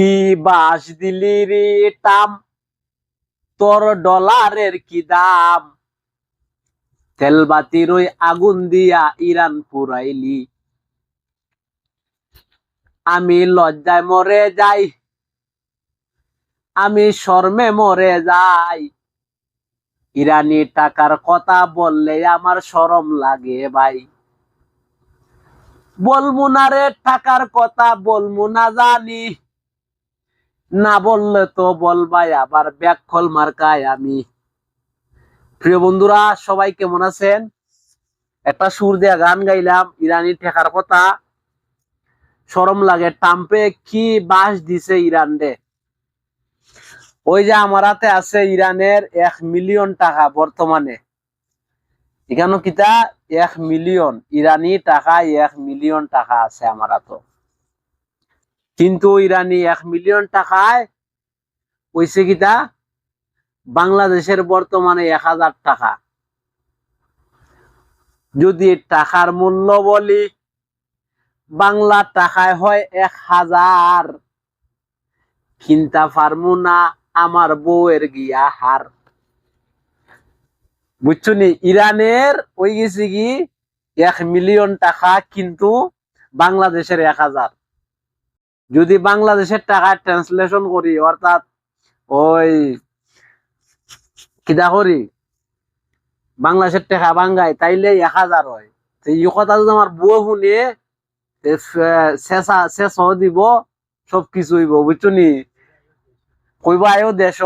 কি বাস দিলি রে টাম? তোর ডলারের কি দাম? তেলবাতির ওই আগুন দিয়া ইরান পুরাইলি। আমি লজ্জায় মরে যাই। আমি শর্মে মরে যাই। ইরানি টাকার কথা বললে আমার শরম লাগে ভাই। বলব না রে, টাকার কথা বলব না জানি। না বললে তো বলবাই, আবার ব্যাকখল মার্কায় আমি। প্রিয় বন্ধুরা, সবাই কেমন আছেন? একটা সুর দেয়া গান গাইলাম, ইরানি ঠেকার কথা। সরম লাগে, টাম্পে কি বাস দিছে ইরান রে? ওই যে আমার হাতে আছে ইরানের এক মিলিয়ন টাকা বর্তমানে। এখানে কিতা? এক মিলিয়ন, ইরানি টাকা এক মিলিয়ন টাকা আছে আমার হাতে। কিন্তু ইরানি এক মিলিয়ন টাকায় কইছে কিতা বাংলাদেশের বর্তমানে এক হাজার টাকা। যদি টাকার মূল্য বলি, বাংলা টাকায় হয় এক হাজার। কিনতা পারমু না, আমার বউয়ের গিয়া হার। বুঝছ নি? ইরানের ওই গেছে কি? এক মিলিয়ন টাকা কিন্তু বাংলাদেশের এক হাজার। যদি বাংলাদেশের টাকা ট্রান্সলেশন করি, অর্থাৎ ওই কিদা করি? বাংলাদেশের টাকা বাঙ্গাই তাইলে এক হাজার হয়। এই কথা যদি আমার বউ শুনে শেষ দিব সব কিছু হইব বুঝছ নি কইবা আয়ো দেশ।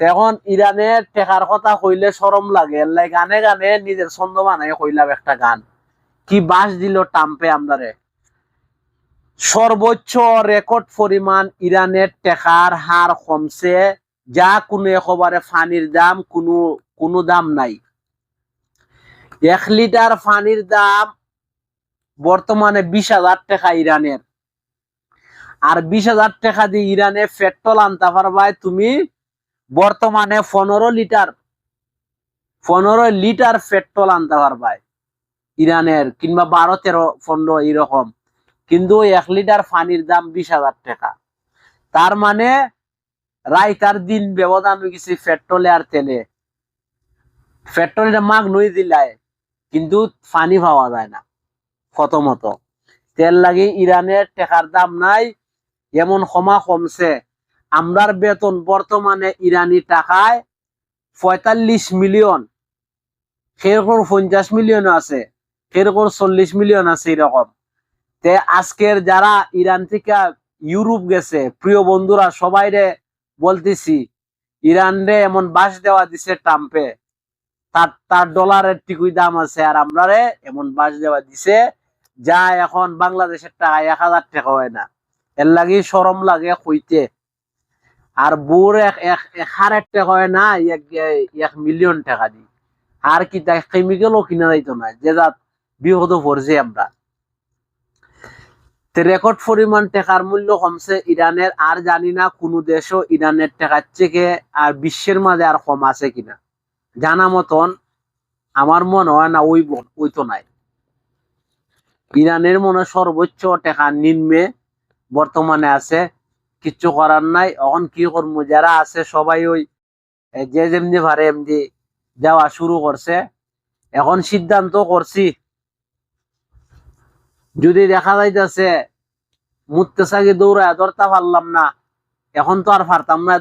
এখন ইরানের টেকার কথা কইলে সরম লাগে। এলাই গানে গানে নিজের ছন্দ বানাই কইলাম একটা গান। কি বাস দিল টাম্পে আমদারে? সর্বোচ্চ রেকর্ড পরিমাণ ইরানের টেকার হার কমছে, যা কোনো একেবারে ফানির দাম কোনো কোনো দাম নাই। এক লিটার পানির দাম বর্তমানে বিশ হাজার টাকা ইরানের আর বিশ হাজার টাকা দিয়ে ইরানে পেট্রোল আনতে পারবাই তুমি বর্তমানে পনেরো লিটার পনেরো লিটার পেট্রোল আনতে পারবাই ইরানের কিংবা বারো তেরো পনেরো এরকম কিন্তু এক লিটার পানির দাম বিশ হাজার টাকা। তার মানে রাইতার দিন ব্যবধান গেছে পেট্রোলে আর তেলে। পেট্রোলের মাগ নই দিলায়, কিন্তু পানি পাওয়া যায় না কত মতো তেল লাগে ইরানের টেকার দাম নাই, এমন ক্ষমা কমছে। আমরার বেতন বর্তমানে ইরানি টাকায় পঁয়তাল্লিশ মিলিয়ন। সেরকম পঞ্চাশ মিলিয়ন আছে সেরকম চল্লিশ মিলিয়ন আছে এরকম। তে আজকের যারা ইরান থেকে ইউরোপ গেছে, প্রিয় বন্ধুরা সবাই রে বলতেছি ইরান রে এমন বাস দেওয়া দিছে ট্রাম্পে। তার তার ডলারের টিকুই দাম আছে আর আমরা রে এমন বাস দেওয়া দিছে, যা এখন বাংলাদেশের টাকা এক হাজার টাকা হয় না। এর লাগে সরম লাগে কইতে। আর বোর এক এক হাজার টাকা হয় না, এক এক মিলিয়ন টাকা দি। আর কি তাই কেমিক্যালও কিনা যাইতো না, যে যা বিপদ পড়ছে আমরা। রেকর্ড পরিমাণ টাকার মূল্য কমছে, ইরানের আর জানি না কোন দেশও ইরানের টাকার থেকে আর বিশ্বের মাঝে আর কম আছে কিনা। জানা মতন আমার মনে হয় না ওই ওই তো নাই। ইরানের মনে সর্বোচ্চ টাকা নিম্নে বর্তমানে আছে কিচ্ছু করার নাই। এখন কি করব? যারা আছে সবাই ওই যে যেমনি ভারে এমনি যাওয়া শুরু করছে। এখন সিদ্ধান্ত করছি যদি দেখা যাইতেছে, মুততে সাগে দৌড়ায় ধরতে পারলাম না। এখন তো আর পারতাম না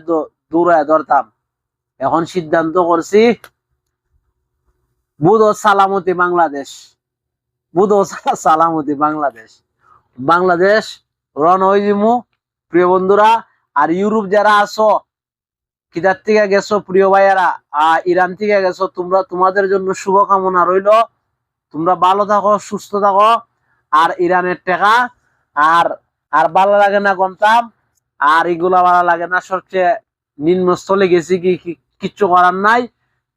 দৌড়ায় ধরতাম। এখন সিদ্ধান্ত করছি, বুধ ও সালামতি বাংলাদেশ। বুধ ও সালামতি বাংলাদেশ। বাংলাদেশ রন হইজিমু প্রিয় বন্ধুরা, আর ইউরোপ যারা আছো, কিদার থেকে গেছো প্রিয় ভাইয়ারা, আর ইরান থেকে গেছো, তোমরা তোমাদের জন্য শুভকামনা রইল। তোমরা ভালো থাকো, সুস্থ থাকো। আর ইরানের টেকা, আর আর ভালো লাগে না গন্তাম আর এগুলা ভালো লাগে না। সবচেয়ে নিম্নস্থলে গেছি কি, কিচ্ছু করার নাই।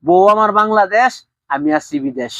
বউ আমার বাংলাদেশ, আমি আছি বিদেশ।